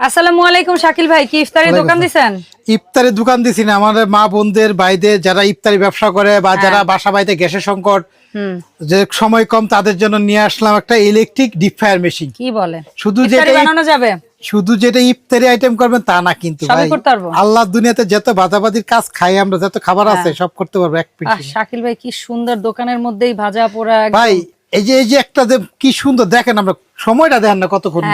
আসসালামু আলাইকুম শাকিল ভাই কি ইফতারি দোকান দিছেন? ইফতারের দোকান দিছি না আমাদের মা বোনদের ভাইদের যারা ইফতারি ব্যবসা করে বা যারা বাসা বাড়িতে গ্যাসের সংকট যে সময় কম তাদের জন্য নিয়ে আসলাম একটা ইলেকট্রিক ডিপ ফায়ার মেশিন কি বলে? শুধু যেটা বানানো যাবে? শুধু যেটা ইফতারি আইটেম করবেন তা না কিন্তু ভাই। আল্লাহ দুনিয়াতে যত বাজাবাজির কাজ খাই আমরা যত খাবার আছে হ্যাঁ। সব করতে পারব এক আহ শাকিল ভাই কি সুন্দর দোকানের মধ্যেই ভাজা পোড়া ভাই এই যে এই যে একটা যে কি সুন্দর দেখেন আমরা সময়টা দেখেন না কতক্ষণ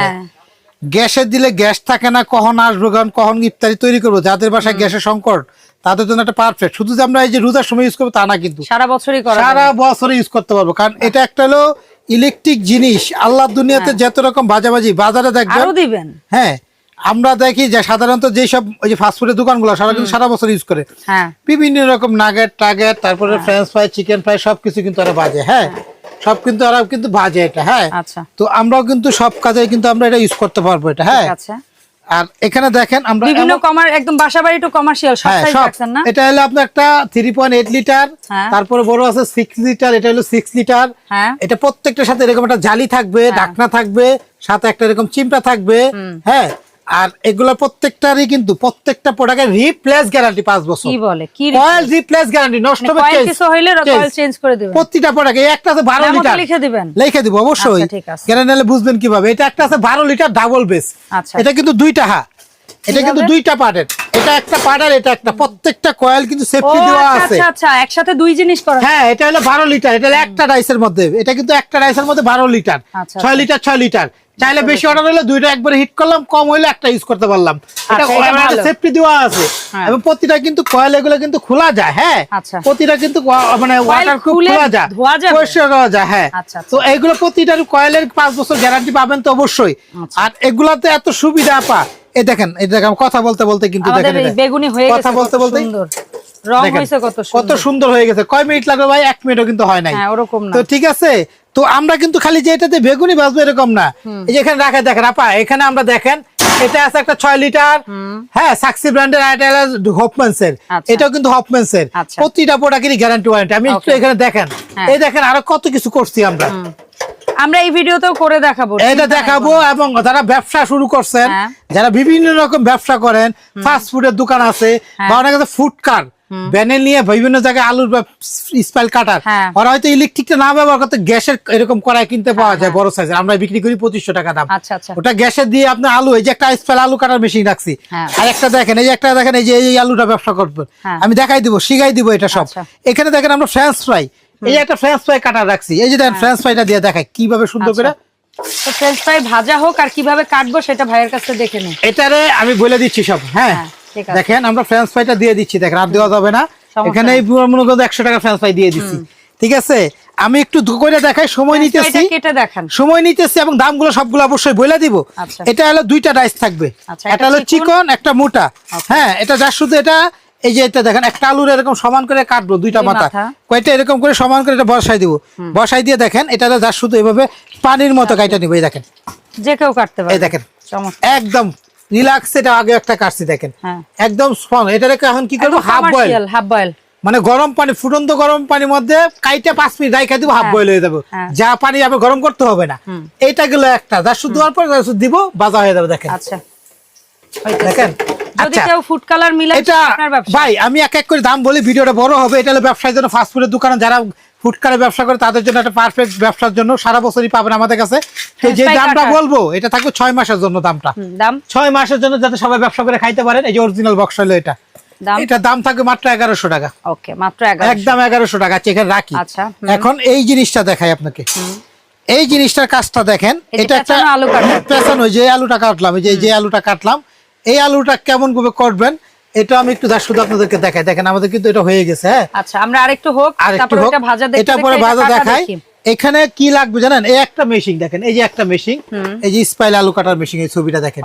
হ্যাঁ গ্যাসের দিলে গ্যাস থাকে না কখন আসব কারণ কখন ইফতারি তৈরি করব। যাদের বাসায় গ্যাসের সংকট তাদের জন্য একটা পারফেক্ট শুধু যে আমরা এই যে রোজার সময় ইউজ করব তা না কিন্তু। সারা বছরই সারা যাবে। বছর ইউজ করতে পারব। কারণ এটা একটা হলো ইলেকট্রিক জিনিস। আল্লাহ দুনিয়াতে যত রকম বাজাবাজি বাজারে দেখবেন হ্যাঁ। দিবেন। হ্যাঁ আমরা দেখি যে সাধারণত যেসব ওই যে ফাস্টফুডের দোকানগুলো সারা কিন্তু সারা বছর ইউজ করে। হ্যাঁ। বিভিন্ন রকম নাগেট টাগেট তারপরে ফ্রেঞ্চ ফ্রাই চিকেন ফ্রাই সবকিছু কিন্তু ওরা বাজে। হ্যাঁ। সব কিন্তু ওরা কিন্তু বাজে এটা হ্যাঁ? আচ্ছা। তো আমরাও কিন্তু সব কাজে কিন্তু আমরা এটা ইউজ করতে পারব এটা হ্যাঁ? আর এখানে দেখেন আমরা বিভিন্ন কমার একদম বাসা বাড়ি টু কমার্শিয়াল সব হ্যাঁ সাইজ রাখছেন না? এটা হলো আপনার একটা থ্রি পয়েন্ট এইট লিটার হ্যাঁ। তারপরে বড় আছে সিক্স লিটার এটা হলো সিক্স লিটার হ্যাঁ। এটা প্রত্যেকটার সাথে এরকম একটা জালি থাকবে ঢাকনা থাকবে সাথে একটা এরকম চিমটা থাকবে হ্যাঁ? আর এগুলো প্রত্যেকটারই কিন্তু প্রত্যেকটা প্রোডাক্টের রিপ্লেস গ্যারান্টি পাঁচ বছর। কি বলে? কি অয়েল রিপ্লেস গ্যারান্টি নষ্ট হবে কয়েল কিছু হইলে অয়েল চেঞ্জ করে দিবেন। প্রতিটা প্রোডাক্টে একটা আছে বারো নামও তো লিটার লিখে দিবেন। লিখে দিব অবশ্যই। আচ্ছা, গ্যারান্টি নিলে বুঝবেন কীভাবে। এটা একটা আছে বারো লিটার ডাবল বেস আচ্ছা। এটা কিন্তু দুইটা হা। এটা কিন্তু দুইটা পার্টের। এটা একটা পার্ট আর এটা একটা। প্রত্যেকটা কয়েল কিন্তু সেফটি দেওয়া আচ্ছা আছে। আচ্ছা আচ্ছা একসাথে দুই জিনিস করা হ্যাঁ এটা হলো বারো লিটার এটা একটা রাইসের মধ্যে। এটা কিন্তু একটা রাইসের মধ্যে বারো লিটার। আচ্ছা, ছয় লিটার ছয় লিটার। চাইলে বেশি অর্ডার হলে দুইটা একবারে হিট করলাম কম হইলে একটা ইউজ করতে পারলাম। এটা আচ্ছা, সেফটি দেওয়া আছে। হ্যাঁ। এবং প্রতিটা কিন্তু কয়েল এগুলো কিন্তু খোলা যায় হ্যাঁ? আচ্ছা। প্রতিটা কিন্তু মানে ওয়াটার খুব খুলে যায়? পরিষ্কার করা যায় হ্যাঁ। আচ্ছা, আচ্ছা। তো এগুলো প্রতিটার কয়েলের পাঁচ বছর গ্যারান্টি পাবেন তো অবশ্যই। আচ্ছা। আর এগুলাতে এত সুবিধা পা এই দেখেন এই দেখেন কথা বলতে বলতে কিন্তু দেখেন বেগুনি হয়ে গেছে কথা বলতে বলতে সুন্দর। রং হয়েছে কত কত সুন্দর। সুন্দর হয়ে গেছে। কয় মিনিট লাগবে ভাই? এক মিনিটও কিন্তু হয় নাই। হ্যাঁ ওরকম না। তো ঠিক আছে তো আমরা কিন্তু খালি যে এটাতে বেগুনি বাজবো এরকম না। এই যে এখানে রাখা দেখেন আপা এখানে আমরা দেখেন এটা আছে একটা ছয় লিটার হ্যাঁ সাকসি ব্র্যান্ডের আর এটা হপম্যান্স এর আচ্ছা। এটাও কিন্তু হপম্যান্স এর আচ্ছা। প্রতিটা প্রোডাক্টেরই গ্যারান্টি ওয়ারেন্টি আমি একটু এখানে দেখেন। হ্যাঁ। এই দেখেন আরও কত কিছু করছি আমরা। আমরা এই ভিডিওতেও করে দেখাবো এটা দেখাবো এবং যারা ব্যবসা শুরু করছেন হ্যাঁ। যারা বিভিন্ন রকম ব্যবসা করেন ফাস্ট ফুডের দোকান আছে হ্যাঁ। বা অনেক আছে ফুড কার ব্যানে নিয়ে বিভিন্ন জায়গায় আলুর স্পাইল কাটার হ্যাঁ। ওরা হয়তো ইলেকট্রিকটা না ব্যবহার করতে গ্যাসের এরকম কড়াই কিনতে পাওয়া যায় বড় সাইজের আমরা বিক্রি করি পঁচিশশো টাকা দাম আচ্ছা আচ্ছা ওটা গ্যাসে দিয়ে আপনি আলু এই যে একটা স্পাইল আলু কাটার মেশিন রাখছি। আর একটা দেখেন এই যে একটা দেখেন এই যে এই আলুটা ব্যবসা করবেন। আমি দেখাই দিব শিখাই দিব এটা সব আচ্ছা। এখানে দেখেন আমরা ফ্রেঞ্চ ফ্রাই এই একটা ফ্রেঞ্চ ফ্রাই কাটা রাখছি। এই যে দেখেন ফ্রেঞ্চ ফ্রাইটা দিয়ে দেখাই কীভাবে সুন্দর আচ্ছা। করে। ফ্রেঞ্চ ফ্রাই ভাজা হোক আর কীভাবে কাটবো সেটা ভাইয়ের কাছে দেখে নিই এটারে আমি বলে দিচ্ছি সব হ্যাঁ। হ্যাঁ। দেখেন আমরা ফ্রেঞ্চ ফ্রাইটা দিয়ে দিচ্ছি দেখেন আর দেওয়া যাবে না। এখানে এই পুরো মনে করো একশো টাকা ফ্রেঞ্চ ফ্রাই দিয়ে দিচ্ছি। ঠিক আছে? আমি একটু করে দেখাই সময় নিতেছি। সময় নিতেছি এবং দামগুলো সবগুলো অবশ্যই বলে দিব। আচ্ছা। এটা হলো দুইটা রাইস থাকবে। আচ্ছা, এটা হলো চিকন, চিকন একটা মোটা। হ্যাঁ এটা যা শুধু এটা এই যে এটা দেখেন একটা আলুর এরকম সমান করে কাটবো দুইটা মাথা। কয়টা এরকম করে সমান করে এটা বসাই দিব? বসাই দিয়ে দেখেন এটা যা শুধু এভাবে পানির মতো কাইটা নিব এই দেখেন। যে কেউ কাটতে পারে এই দেখেন। একদম রিল্যাক্স এটা আগে একটা কাটছি দেখেন। হ্যাঁ। একদম স্পন এটা এখন কি করব? হাফ বয়েল হাফ বয়েল মানে গরম পানি ফুটন্ত গরম পানির মধ্যে কাইটা পাঁচ মিনিট রাইখা দিব হাফ বয়েল হয়ে যাবে। হ্যাঁ। যা পানি আবার গরম করতে হবে না। এইটা গেলো একটা। যা শুধু দেওয়ার পর দিব বাজা হয়ে যাবে দেখেন। আচ্ছা। দেখেন যদি আচ্ছা কেউ ফুড কালার মিলাই আপনার ব্যবসা। ভাই আমি এক এক করে দাম বলি ভিডিওটা বড় হবে এটা হলো ব্যবসার জন্য দোকানে যারা ফুটকারে ব্যবসা করে তাদের জন্য একটা পারফেক্ট ব্যবসার জন্য সারা বছরই পাবেন আমাদের কাছে। যে দামটা বলব এটা থাকবে ছয় মাসের জন্য দামটা। দাম? ছয় মাসের জন্য যাতে সবাই ব্যবসা করে খাইতে পারেন এই যে অরিজিনাল বক্স হলো এটা। এটা দাম থাকবে মাত্র এগারোশো টাকা। ওকে মাত্র একদম এগারোশো টাকা আচ্ছা, এখানে রাখি। আচ্ছা, এখন এই জিনিসটা দেখাই আপনাকে। এই জিনিসটার কাজটা দেখেন এটা একটা আলু কাটা। পেছানো যে আলুটা কাটলাম এই যে যে আলুটা কাটলাম এই আলুটা কেমন ভাবে করবেন এটা আমি একটু দাস শুধু আপনাদেরকে দেখাই। দেখেন আমাদের কিন্তু এটা হয়ে গেছে হ্যাঁ? আচ্ছা আমরা আরেকটু হোক আর হোক। এটা পরে ভাজা দেখাই। এখানে কি লাগবে জানেন? এই একটা মেশিন দেখেন এই যে একটা মেশিন এই যে স্পাইল আলু কাটার মেশিন এই ছবিটা দেখেন।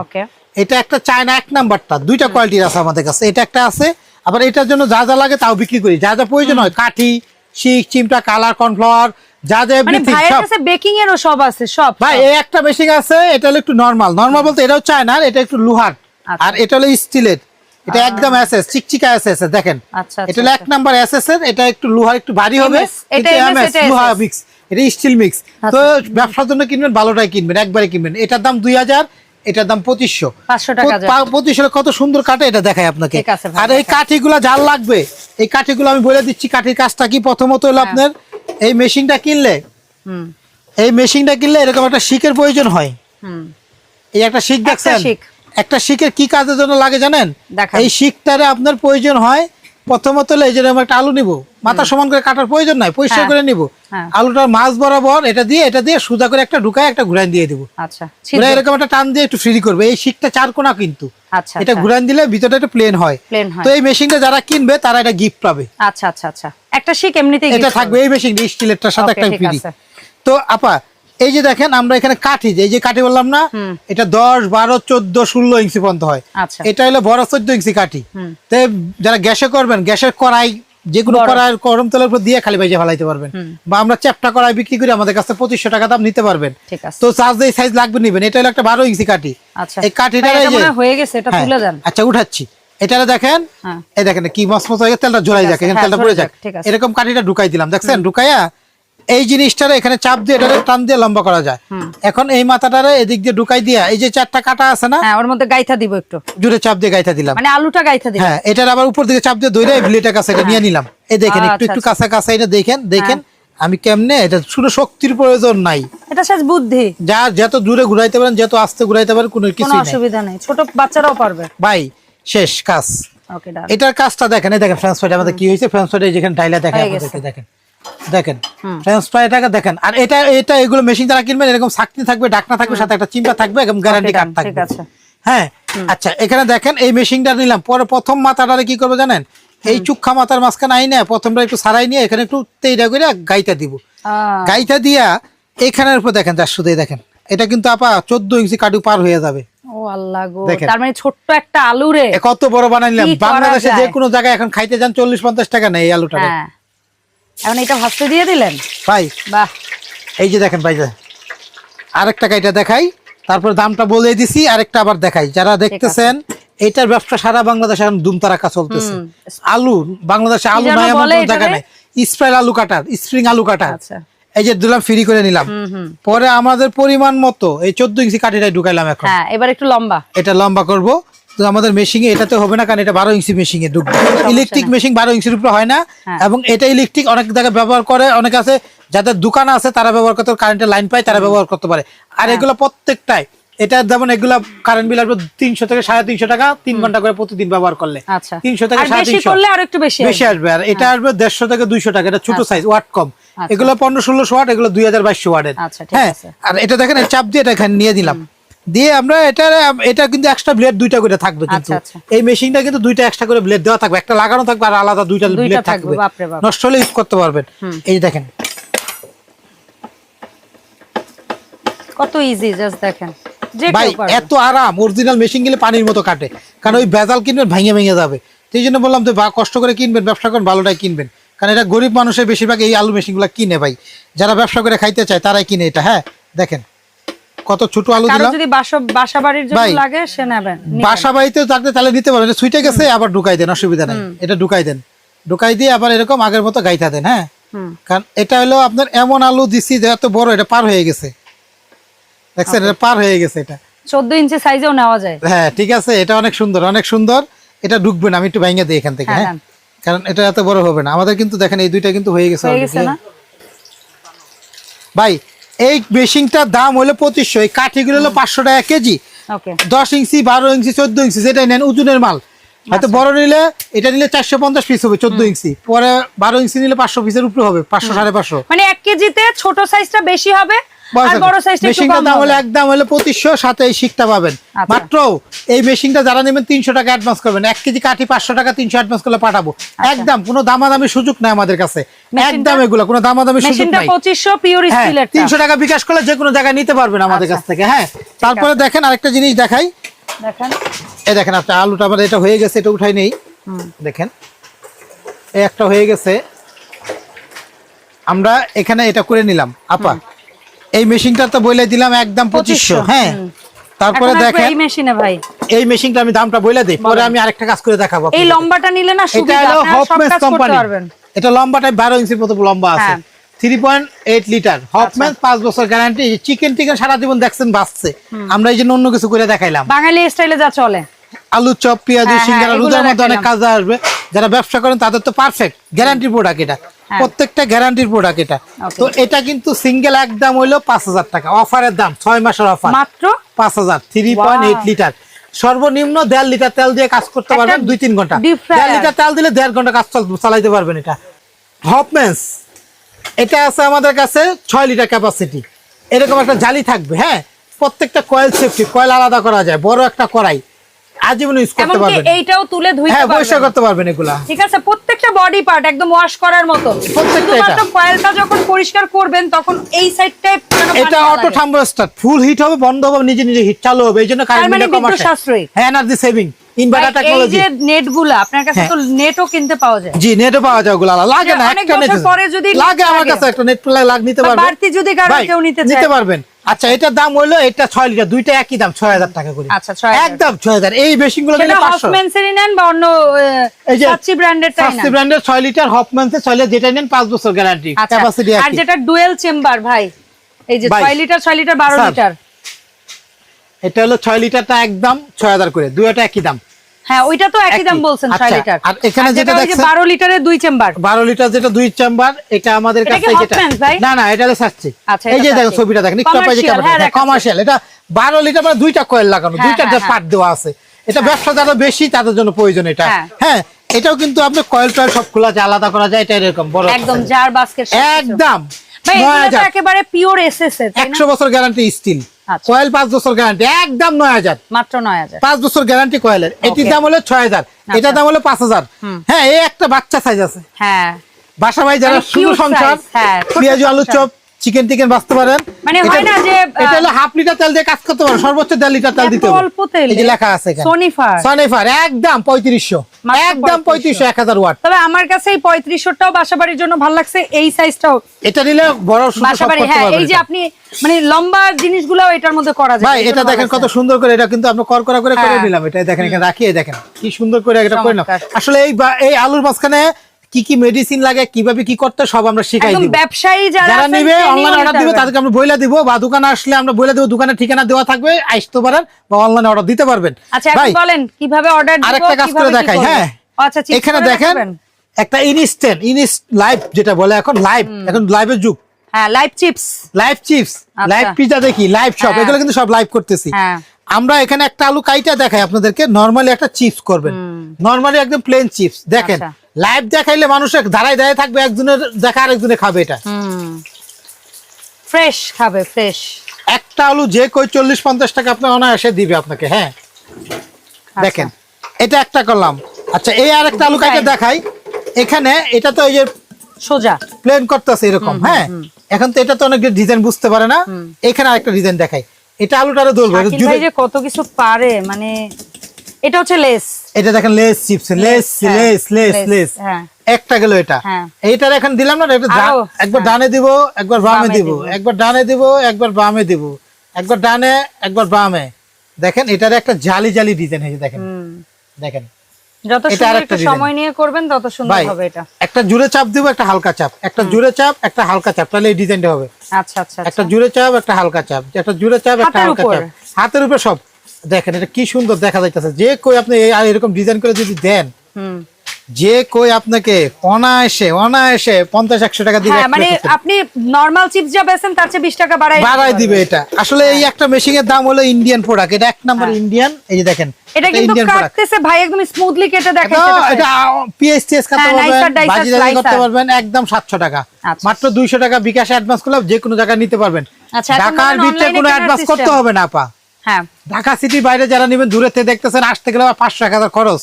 এটা একটা চায়না এক নাম্বারটা দুইটা কোয়ালিটির আছে আমাদের কাছে। এটা একটা আছে আবার এটার জন্য যা যা লাগে তাও বিক্রি করি। যা যা প্রয়োজন হয় কাঠি শিক চিমটা কালার কর্নফ্লাওয়ার যা যা মানে কাছে বেকিং এরও সব আছে সব ভাই এই একটা মেশিন আছে এটা হলো একটু নরমাল নরমাল বলতে এটাও চায়নার এটা একটু লোহার। আর এটা হলো স্টিলের। এটা একদম এসএস চিকচিকা এসএস দেখেন। আচ্ছা, এটা হলো এক আচ্ছা। নাম্বার এসএস এর এটা একটু লোহার একটু ভারী হবে। এটা এটা লোহা মিক্স এটা স্টিল মিক্স তো ব্যবসার জন্য কিনবেন ভালোটাই কিনবেন একবারে কিনবেন। এটার দাম দুই হাজার এটার দাম পঁচিশশো। 500 টাকা যায়। পঁচিশশো কত সুন্দর কাটে এটা দেখাই আপনাকে। আর এই কাঠিগুলা যার লাগবে। এই কাঠিগুলো আমি বলে দিচ্ছি কাঠির কাজটা কি প্রথমত হলো হ্যাঁ। আপনার এই মেশিনটা কিনলে হুম। এই মেশিনটা কিনলে এরকম একটা শিকের প্রয়োজন হয়। হুম। এই একটা শিক দেখছেন? শিক। একটা শিখের কি কাজের জন্য লাগে জানেন? এই শিকটারে আপনার প্রয়োজন হয় প্রথমত এই যে একটা আলু নিব। মাথা সমান করে কাটার প্রয়োজন নাই পরিষ্কার হ্যাঁ। করে নিব। হ্যাঁ। আলুটার মাছ বরাবর এটা দিয়ে এটা দিয়ে সুদা করে একটা ঢুকায় একটা ঘুরান দিয়ে দিব। আচ্ছা এরকম একটা টান দিয়ে একটু ফ্রি করবে। এই শিকটা চার কোনা কিন্তু। আচ্ছা এটা আচ্ছা। ঘুরান দিলে ভিতরটা একটু প্লেন হয়। তো এই মেশিনটা যারা কিনবে তারা এটা গিফট পাবে। আচ্ছা আচ্ছা আচ্ছা। একটা শিক এমনিতেই এটা থাকবে এই মেশিন স্টিলেরটার সাথে একটা ফ্রি তো আপা এই যে দেখেন আমরা এখানে কাঠি যে এই যে কাঠি বললাম না এটা দশ বারো চোদ্দ ষোলো ইঞ্চি পর্যন্ত হয়। আচ্ছা। এটা হলো বড় চোদ্দ ইঞ্চি কাঠি। তো যারা গ্যাসে করবেন গ্যাসের কড়াই যে কোনো। কড়াই গরম তেলের উপর দিয়ে খালি বাইজে ফেলাইতে পারবেন। বা আমরা চ্যাপটা কড়াই বিক্রি করি আমাদের কাছে পঁচিশশো টাকা দাম নিতে পারবেন। তো চার্জ এই সাইজ লাগবে নিবেন এটা হলো একটা বারো ইঞ্চি কাঠি। আচ্ছা। এই কাঠিটা হয় গেছে এটা হ্যাঁ, তুলে দেন। আচ্ছা উঠাচ্ছি। এটা দেখেন হ্যাঁ। এই দেখেন কি মসমস হয়ে তেলটা ঠিক যাক হ্যাঁ, তেলটা পড়ে যাক। এরকম কাঠিটা ঢুকাই দিলাম দেখছেন? ঢুকাইয়া এই জিনিসটারে এখানে চাপ দিয়ে এটা টান দিয়ে লম্বা করা যায়। এখন এই মাথাটারে এদিক দিয়ে ঢুকাই দিয়া এই যে চারটা কাটা আছে না? হ্যাঁ ওর মধ্যে গাইথা দিব একটু। জুড়ে চাপ দিয়ে গাইতে দিলাম। মানে আলুটা গাইথা দিব হ্যাঁ এটার আবার উপর দিকে চাপ দিয়ে ধরে ব্লেডের কাছে নিয়ে নিলাম। এই দেখেন একটু আচ্ছা, একটু আচ্ছা। কাছে কাছে এটা দেখেন দেখেন আমি কেমনে এটা শুধু শক্তির প্রয়োজন নাই। এটা শেষ বুদ্ধি। যার যত দূরে ঘুরাইতে পারেন যত আস্তে ঘুরাইতে পারেন কোনো কিছু নাই। অসুবিধা নেই। ছোট বাচ্চারাও পারবে। ভাই শেষ কাজ। ওকে এটার কাজটা দেখেন এই দেখেন ফ্রেঞ্চ ফ্রাইটা আমাদের কি হয়েছে? ফ্রেঞ্চ ফ্রাইটা যেখানে ডাইলা দেখেন হয়ে দেখেন। দেখেন। ফ্রেঞ্চ ফ্রাইটাকে দেখেন। আর এটা এটা এগুলো মেশিন যারা কিনবেন এরকম চাকনি থাকবে ডাকনা থাকবে সাথে একটা চিমটা থাকবে এবং গ্যারান্টি কার্ড থাকবে। হ্যাঁ আচ্ছা এখানে দেখেন এই মেশিনটা নিলাম। পরে প্রথম মাথাটারে কি করবে জানেন? এই চুক্ষা মাথার মাঝখানে আই না প্রথমটা একটু সারাই নিয়ে এখানে একটু তেইরা করে গাইটা দিব। গাইটা দিয়া এখানের উপর দেখেন যার শুধু দেখেন। এটা কিন্তু আপা চোদ্দ ইঞ্চি কাটু পার হয়ে যাবে। ও আল্লাহ গো তার মানে ছোট্ট একটা আলু রে। কত বড় বানাইলাম। কি করা বাংলাদেশে যে কোনো জায়গায় এখন খাইতে যান চল্লিশ পঞ্চাশ টাকা নেই এই আলুটা হ্যাঁ। এখন এটা ভাজতে দিয়ে দিলেন? ভাই বাহ। এই যে দেখেন ভাই আরেকটা কাইটা দেখাই তারপর দামটা বলে দিছি আরেকটা আবার দেখাই। যারা দেখতেছেন এটার ব্যবসা সারা বাংলাদেশে এখন দুমতারাকা চলতেছে। আলু বাংলাদেশে আলু নাই এমন কোনো জায়গা? নাই। স্প্রাইল আলু কাটার স্প্রিং আলু কাটার। আচ্ছা। এই যে দিলাম ফ্রি করে নিলাম। পরে আমাদের পরিমাণ মতো এই চোদ্দ ইঞ্চি কাঠিটাই ঢুকাইলাম এখন। হ্যাঁ এবার একটু লম্বা। এটা লম্বা করব। তো আমাদের মেশিনে এটাতে হবে না কারণ এটা বারো ইঞ্চি মেশিনে ঢুকবে ইলেকট্রিক মেশিন বারো ইঞ্চির উপরে হয় না হ্যাঁ। এবং এটা ইলেকট্রিক অনেক জায়গায় ব্যবহার করে অনেক আছে যাদের দোকান আছে তারা ব্যবহার করতে কারেন্টের লাইন পায় তারা ব্যবহার করতে পারে। হ্যাঁ। আর এগুলো প্রত্যেকটাই এটা যেমন এগুলা কারেন্ট বিল আসবে তিনশো থেকে সাড়ে তিনশো টাকা তিন ঘণ্টা করে প্রতিদিন ব্যবহার করলে। আচ্ছা। তিনশো থেকে সাড়ে তিনশো। বেশি আসবে। আর এটা আসবে দেড়শো থেকে দুইশো টাকা এটা ছোট সাইজ ওয়াট কম। আচ্ছা। এগুলো পনেরো ষোলোশো ওয়াট এগুলো দুই হাজার বাইশশো ওয়াটের আচ্ছা, হ্যাঁ আর এটা দেখেন চাপ দিয়ে এটা এখানে নিয়ে দিলাম। দিয়ে আমরা এটা এটা কিন্তু এক্সট্রা ব্লেড দুইটা করে থাকবে কিন্তু। আচ্ছা, আচ্ছা। এই মেশিনটা কিন্তু দুইটা এক্সট্রা করে ব্লেড দেওয়া থাকবে। একটা লাগানো থাকবে আর আলাদা দুইটা ব্লেড থাকবে। নষ্ট হলে ইউজ করতে পারবেন। এই দেখেন। কত ইজি জাস্ট দেখেন। ভাই এত আরাম। অরিজিনাল মেশিন গেলে পানির মতো কাটে। কারণ ওই ভেজাল কিনবেন ভেঙে ভেঙে যাবে। সেই জন্য বললাম তো বা কষ্ট করে কিনবেন ব্যবসা করেন ভালোটাই কিনবেন। কারণ এটা গরিব মানুষের বেশিরভাগ এই আলু মেশিনগুলো কিনে ভাই। যারা ব্যবসা করে খাইতে চায় তারাই কিনে এটা হ্যাঁ? দেখেন। কত ছোট আলু দিলাম? যদি বাসা বাড়ির জন্য লাগে সে নেবেন। বাসা বাড়িতে থাকতে তাহলে নিতে পারেন এটা সুইটে গেছে আবার ঢুকাই দেন অসুবিধা নাই। এটা ঢুকাই দেন। ঢুকাই দিয়ে আবার এরকম আগের মতো গাইতা দেন হ্যাঁ? কারণ এটা হলো আপনার এমন আলু দিছি যে এত বড় এটা পার হয়ে গেছে। দেখছেন এটা পার হয়ে গেছে এটা। চোদ্দ ইঞ্চি সাইজেও নেওয়া যায়। হ্যাঁ ঠিক আছে এটা অনেক সুন্দর অনেক সুন্দর। এটা ঢুকবে না আমি একটু ভেঙে দিই এখান থেকে হ্যাঁ, হ্যাঁ? কারণ এটা এত বড় হবে না। আমাদের কিন্তু দেখেন এই দুইটা কিন্তু হয়ে গেছে হয়ে গেছে না? ভাই এই মেশিনটার দাম হলো পঁচিশশো এই কাঠিগুলো হলো পাঁচশো টাকা কেজি। দশ ইঞ্চি বারো ইঞ্চি চোদ্দ ইঞ্চি যেটাই নেন উজুনের মাল। হয়তো বড় নিলে এটা নিলে চারশো পঞ্চাশ পিস হবে চোদ্দ ইঞ্চি। পরে বারো ইঞ্চি নিলে পাঁচশো পিসের উপরে হবে পাঁচশো সাড়ে পাঁচশো। মানে এক কেজিতে ছোট সাইজটা বেশি হবে আর বড় সাইজটা একটু কম দাম হলো একদম হলো পঁচিশশো সাথে এই শিকটা পাবেন। আচ্ছা। মাত্র এই মেশিনটা যারা নেবেন তিনশো টাকা অ্যাডভান্স করবেন। কেজি কাঠি পাঁচশো টাকা তিনশো অ্যাডভান্স করলে পাঠাবো। একদম কোনো দামাদামি সুযোগ নাই আমাদের কাছে। মেশিনটা- একদম এগুলো কোনো দামাদামি সুযোগ মেশিনটা নাই। পঁচিশশো পিওর হ্যাঁ স্টিলের টাকা বিকাশ করলে যে কোনো জায়গায় নিতে পারবেন আমাদের কাছ থেকে হ্যাঁ। তারপরে দেখেন আরেকটা জিনিস দেখাই। দেখেন। এই দেখেন আপনি আলুটা আমার এটা হয়ে গেছে এটা উঠাই নেই। দেখেন এই একটা হয়ে গেছে। আমরা এখানে এটা করে নিলাম। আপা এই মেশিনটা তো বলে দিলাম একদম পঁচিশশো হ্যাঁ। তারপরে দেখেন এই মেশিনে ভাই। এই মেশিনটা আমি দামটা বলে দিই পরে আমি আরেকটা কাজ করে দেখাবো এই লম্বাটা নিলে না এটা সুবিধা হলো আপনারা হপমেস কোম্পানি এটা লম্বাটা বারো ইঞ্চির মতো লম্বা আছে। হ্যাঁ। থ্রি পয়েন্ট এইট লিটার হপম্যান পাঁচ বছর গ্যারান্টি চিকেন টিকেন সারা জীবন দেখছেন বাঁচছে। আমরা এই জন্য অন্য কিছু করে দেখাইলাম। বাঙালি স্টাইলে যা চলে। আলু চপ পেঁয়াজু হ্যাঁ, হ্যাঁ, সিঙ্গারা রোজার মধ্যে অনেক কাজ আসবে। যারা ব্যবসা করেন তাদের তো পারফেক্ট গ্যারান্টি প্রোডাক্ট এটা। প্রত্যেকটা গ্যারান্টির প্রোডাক্ট এটা। তো এটা কিন্তু সিঙ্গেল একদম হইল পাঁচ হাজার টাকা। অফারের দাম ছয় মাসের অফার। মাত্র? পাঁচ হাজার থ্রি পয়েন্ট এইট লিটার সর্বনিম্ন দেড় লিটার তেল দিয়ে কাজ করতে পারবেন দুই তিন ঘণ্টা দেড় লিটার তেল দিলে দেড় ঘণ্টা কাজ চাল- চালাইতে পারবেন এটা। হপমেন্স এটা আছে আমাদের কাছে ছয় লিটার ক্যাপাসিটি এরকম একটা জালি থাকবে হ্যাঁ? প্রত্যেকটা কয়েল সেফটি কয়েল আলাদা করা যায় বড় একটা কড়াই। আজীবন ইউজ করতে পারবেন। এইটাও তুলে ধুইতে হ্যাঁ পরিষ্কার করতে পারবেন এগুলা। ঠিক আছে প্রত্যেকটা বডি পার্ট একদম ওয়াশ করার মতো। প্রত্যেকটা কয়েলটা যখন পরিষ্কার করবেন তখন এই এটা অটো থাম্বো স্টার্ট ফুল হিট হবে বন্ধ হবে নিজে নিজে হিট চালু হবে। এই জন্য কারেন্ট বিলটা কম আসে। হ্যাঁ এনার্জি সেভিং ইনভার্টার এই যে নেটগুলা আপনার কাছে হ্যাঁ। তো নেটও কিনতে পাওয়া যায়। জি নেটও পাওয়া যায় ওগুলো। লাগে না একটা নেট পরে যদি লাগে আমার কাছে একটা নেট লাগ নিতে পারবেন। বাড়তি যদি কারও কেউ নিতে চায়। নিতে পারবেন। আচ্ছা এটার দাম হইল এটা ছয় লিটার দুইটা একই দাম ছয় হাজার টাকা করে। আচ্ছা, একদম ছয় হাজার। এই বেশি গুলো নেন বা অন্য এই যে নেন? ব্র্যান্ডের ছয় লিটার হপম্যান্সের ছয় লিটার যেটা নেন পাঁচ বছর গ্যারান্টি আচ্ছা ক্যাপাসিটি আর যেটা ডুয়েল চেম্বার ভাই এই যে। 6 লিটার 6 লিটার 12 স্যার, লিটার। এটা হলো ছয় লিটারটা একদম ছয় হাজার করে দুইটা একই দাম। হ্যাঁ ওইটা তো একই। দাম বলছেন 6 আচ্ছা, লিটার আর এখানে যেটা যে দেখছেন- 12 লিটারের দুই চেম্বার। বারো লিটার যেটা দুই চেম্বার এটা আমাদের কাছে যেটা না না এটা হলো সাচ্ছি আচ্ছা, এই যে দেখেন ছবিটা দেখেন একটু পাইছে হ্যাঁ, কমার্শিয়াল এটা বারো লিটার মানে দুইটা কয়েল লাগানো হ্যাঁ, দুইটা হ্যাঁ, হ্যাঁ। পার্ট দেওয়া আছে। এটা ব্যবসা যারা বেশি তাদের জন্য প্রয়োজন এটা। হ্যাঁ। হ্যাঁ এটাও কিন্তু আপনি কয়েল টয়েল সব খোলা যায় আলাদা করা যায় এটা এরকম বড় একদম জার বাস্কেট একদম। ভাই একেবারে পিওর এসএস এর তাই না? একশো বছর গ্যারান্টি স্টিল। কয়েল পাঁচ বছর গ্যারান্টি একদম নয় হাজার। মাত্র 9000 পাঁচ বছর গ্যারান্টি কয়েলের। এটির দাম হলো ছয় হাজার। এটার দাম হলো পাঁচ হাজার। হ্যাঁ এই একটা বাচ্চা সাইজ আছে। হ্যাঁ। বাসা ভাই যারা মানে শুধু cute সংসার হ্যাঁ, পেঁয়াজ আলু চপ চিকেন টিকেন বাঁচতে পারেন। মানে হয় না যে, এটা হলো হাফ লিটার তেল দিয়ে কাজ করতে পারেন সর্বোচ্চ দেড় লিটার তেল দিতে হবে। অল্প তেলে? লেখা আছে এখানে। সনিফার। সনিফার একদম পঁয়ত্রিশশো। একদম পঁয়ত্রিশশো। এক হাজার ওয়াট। তবে আমার কাছে এই পঁয়ত্রিশশোটাও বাসা বাড়ির জন্য ভালো লাগছে এই সাইজটাও এটা নিলে বড় সুন্দর বাসা বাড়ি হ্যাঁ এই যে আপনি মানে লম্বা জিনিসগুলো এটার মধ্যে করা যায় ভাই এটা দেখেন কত সুন্দর করে এটা কিন্তু আমরা করকরা করে করে হ্যাঁ। নিলাম এটা দেখেন এখানে রাখিয়ে দেখেন কি সুন্দর করে এটা করে নাও আসলে এই এই আলুর মাঝখানে কি কি মেডিসিন লাগে কীভাবে কি করতে সব আমরা শিখাই দিব। ব্যবসায়ী যারা নিবে অনলাইন অর্ডার দিবে তাদেরকে আমরা বইলা দিব বা দোকানে আসলে আমরা বইলা দিব দোকানের ঠিকানা দেওয়া থাকবে আসতে পারেন বা অনলাইনে অর্ডার দিতে পারবেন। আচ্ছা এখন বলেন কীভাবে অর্ডার দিব আরেকটা কাজ করে দেখাই হ্যাঁ। আচ্ছা এখানে দেখেন একটা ইনস্ট্যান্ট ইনস্ট লাইভ যেটা বলে এখন লাইভ এখন লাইভের যুগ। হ্যাঁ live chips live chips. Live pizza দেখি লাইভ হ্যাঁ। এগুলো কিন্তু সব লাইভ করতেছি। হ্যাঁ। আমরা এখানে একটা আলু কাইটা দেখাই আপনাদেরকে নরমালি একটা চিপস করবেন। নরমালি একদম প্লেন চিপস দেখেন। আচ্ছা। লাইভ দেখাইলে মানুষের দাঁড়ায় দাঁড়ায় থাকবে একজনের দেখা আরেকজনে খাবে এটা। হুম। ফ্রেশ খাবে ফ্রেশ একটা আলু যে কই চল্লিশ পঞ্চাশ টাকা আপনি অনায়াসে দিবে আপনাকে হ্যাঁ? আচ্ছা। দেখেন এটা একটা করলাম আচ্ছা এই আর একটা আলু কাইটা দেখাই? এখানে এটা তো এই যে সোজা। প্লেন করতেছে এরকম হ্যাঁ? এখন তো এটা তো অনেক ডিজাইন বুঝতে পারে না। এখানে আরেকটা ডিজাইন দেখাই। এটা আলুটা আরও যে কত কিছু পারে মানে এটা হচ্ছে লেস এটা দেখেন Lay's chips Lay's Lay's Lay's Lay's. একটা গেল এটা। হ্যাঁ। এইটার এখন দিলাম না এটা একবার হ্যাঁ। ডানে দিব একবার বামে দিব। একবার ডানে দিব একবার বামে দিব। একবার ডানে একবার বামে। দেখেন এটার একটা জালি জালি ডিজাইন হয়েছে দেখেন। দেখেন। যত আরেকটা সময় নিয়ে করবেন তত সুন্দর ভাই হবে এটা। একটা জুড়ে চাপ দিব একটা হালকা চাপ। একটা জুড়ে চাপ একটা হালকা চাপ। তাহলে এই ডিজাইনটা হবে। আচ্ছা আচ্ছা একটা আচ্ছা জুড়ে চাপ একটা হালকা চাপ। একটা জুড়ে চাপ একটা হাতের হালকা উপর। চাপ। হাতের উপরে সব। দেখেন এটা কি সুন্দর দেখা যাইতেছে। যে কই আপনি এরকম ডিজাইন করে যদি দেন যে কই আপনাকে অনায়াসে অনায়াসে পঞ্চাশ একশো টাকা দিবে হ্যাঁ মানে আপনি নরমাল চিপস যা বেছেন তার চেয়ে বিশ টাকা বাড়াই বাড়াই দিবে এটা। আসলে এই একটা মেশিং এর দাম হলো ইন্ডিয়ান প্রোডাক্ট এটা এক নাম্বার ইন্ডিয়ান এই যে দেখেন হ্যাঁ। এটা কিন্তু কাটতেছে ভাই একদম স্মুথলি কেটে দেখেন এটা পিএসটিএস হ্যাঁ, পারবেন বাজি দাজি করতে পারবেন একদম সাতশো টাকা। আচ্ছা। মাত্র দুইশো টাকা বিকাশে অ্যাডভান্স করলে যে কোনো জায়গায় নিতে পারবেন। আচ্ছা, ঢাকার ভিতরে কোনো অ্যাডভান্স করতে হবে না পা হ্যাঁ। ঢাকা সিটির বাইরে যারা নেবেন দূরে দেখতেছেন আসতে গেলে পাঁচশো এক হাজার খরচ।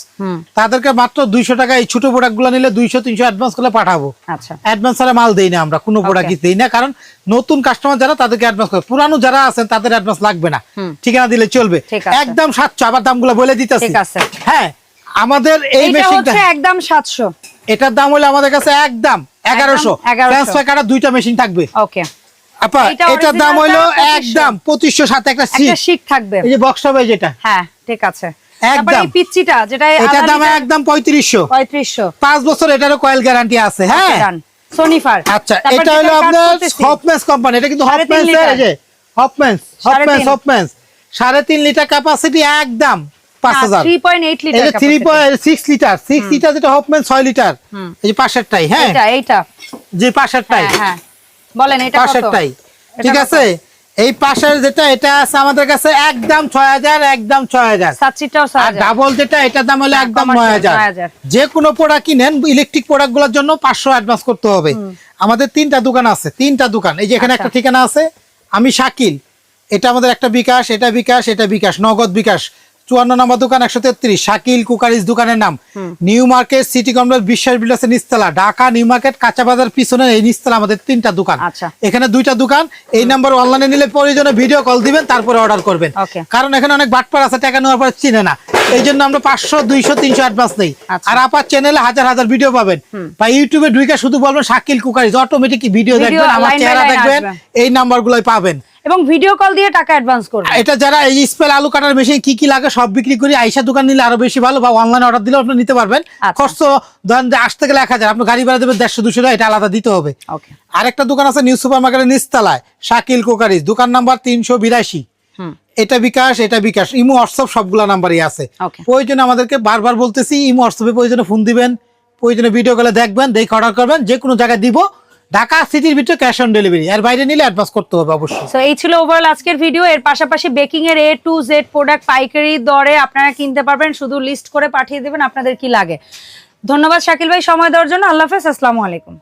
তাদেরকে মাত্র দুইশো টাকা এই ছোট প্রোডাক্টগুলো নিলে দুইশো তিনশো অ্যাডভান্স করলে পাঠাবো। আচ্ছা। অ্যাডভান্স ছাড়া মাল দেই না আমরা কোনো প্রোডাক্ট দেই না কারণ নতুন কাস্টমার যারা তাদেরকে অ্যাডভান্স করে। পুরানো যারা আছেন তাদের অ্যাডভান্স লাগবে না। ঠিকানা দিলে চলবে। একদম সাতশো আবার দামগুলো বলে দিতেছি। হ্যাঁ আমাদের এই মেশিনটা একদম সাতশো। এটার দাম হলো আমাদের কাছে একদম এগারোশো। 1100 ট্রান্সফার কাটার দুইটা মেশিন থাকবে। ওকে আপা এটার দাম হলো 2500 একদম পঁচিশশো সাথে একটা একটা সিট শিক থাকবে। এই যে বক্স হবে যেটা। হ্যাঁ ঠিক আছে। একদম। তারপরে পিচ্চিটা যেটা এটার দাম একদম বছর এটারও কয়েল গ্যারান্টি আছে হ্যাঁ? সোনিফার আচ্ছা এটা হলো আপনার। কোম্পানি এটা কিন্তু। এই যে লিটার ক্যাপাসিটি একদম পাঁচ হাজার। থ্রি পয়েন্ট এইট এই লিটার লিটার লিটার যেটা লিটার। এই যে পাশেরটাই হ্যাঁ? এইটা এইটা। যে পাশেরটাই। হ্যাঁ হ্যাঁ। বলেন এটা পাশেরটাই। ঠিক আছে? এই পাশের যেটা এটা আছে আমাদের কাছে একদম ছয় হাজার একদম ছয় হাজার। ডাবল যেটা এটার দাম হলো হ্যাঁ, একদম নয় হাজার। যে কোনো প্রোডাক্ট কিনেন ইলেকট্রিক প্রোডাক্টগুলোর জন্য পাঁচশো অ্যাডভান্স করতে হবে। আমাদের তিনটা দোকান আছে তিনটা দোকান। এই যে এখানে একটা আচ্ছা। ঠিকানা আছে আমি শাকিল। এটা আমাদের একটা বিকাশ এটা বিকাশ এটা বিকাশ নগদ বিকাশ। চুয়ান্ন নম্বর দোকান একশো তেত্রিশ। শাকিল কুকারিস দোকানের নাম। New market city complex Biswas বিলাসের নিস্তলা ঢাকা নিউ মার্কেট কাঁচা বাজার পিছনে এই নিস্তলা আমাদের তিনটা দোকান। আচ্ছা। এখানে দুইটা দোকান। এই নাম্বার অনলাইনে নিলে প্রয়োজনে ভিডিও কল দিবেন তারপরে অর্ডার করবেন। কারণ এখানে অনেক বাটপার আছে টাকা নেওয়ার পর চিনে না। এই জন্য আমরা পাঁচশো দুইশো তিনশো অ্যাডভান্স নেই। আচ্ছা। আর আপার চ্যানেলে হাজার হাজার ভিডিও পাবেন। বা ইউটিউবে ঢুকে শুধু বলবেন শাকিল কুকারিজ অটোমেটিক ভিডিও দেখবেন আমার চেহারা দেখবেন এই নাম্বার গুলোই পাবেন। এবং ভিডিও কল দিয়ে টাকা অ্যাডভান্স করবেন। এটা যারা এই স্পেল আলু কাটার মেশিন কি কি লাগে সব বিক্রি করি আইসা দোকান নিলে আরও বেশি ভালো বা অনলাইন অর্ডার দিলেও আপনি নিতে পারবেন। আচ্ছা। খরচ ধরেন যে আসতে গেলে এক হাজার আপনি গাড়ি ভাড়া দেবেন দেড়শো দুশো টাকা এটা আলাদা দিতে হবে। আরেকটা দোকান আছে নিউ সুপার মার্কেটের নিচতলায় শাকিল কোকারিজ দোকান নাম্বার তিনশো বিরাশি। এটা বিকাশ এটা বিকাশ। ইমো হোয়াটসঅ্যাপ সবগুলা নাম্বারই আছে. প্রয়োজনে আমাদেরকে বারবার বলতেছি ইমো হোয়াটসঅ্যাপে প্রয়োজনে ফোন দিবেন প্রয়োজনে ভিডিও কলে দেখবেন দেখে অর্ডার করবেন যে কোনো জায়গায় দিব। ঢাকা সিটির ভিতরে ক্যাশ অন ডেলিভারি আর বাইরে নিলে অ্যাডভান্স করতে হবে অবশ্যই। সো এই ছিল ওভারঅল আজকের ভিডিও এর পাশাপাশি বেকিং এর এ টু জেড প্রোডাক্ট পাইকারি দরে আপনারা কিনতে পারবেন। শুধু লিস্ট করে পাঠিয়ে দেবেন আপনাদের কি লাগে। ধন্যবাদ শাকিল ভাই সময় দেওয়ার জন্য। আল্লাহ হাফেজ। আসসালামু আলাইকুম।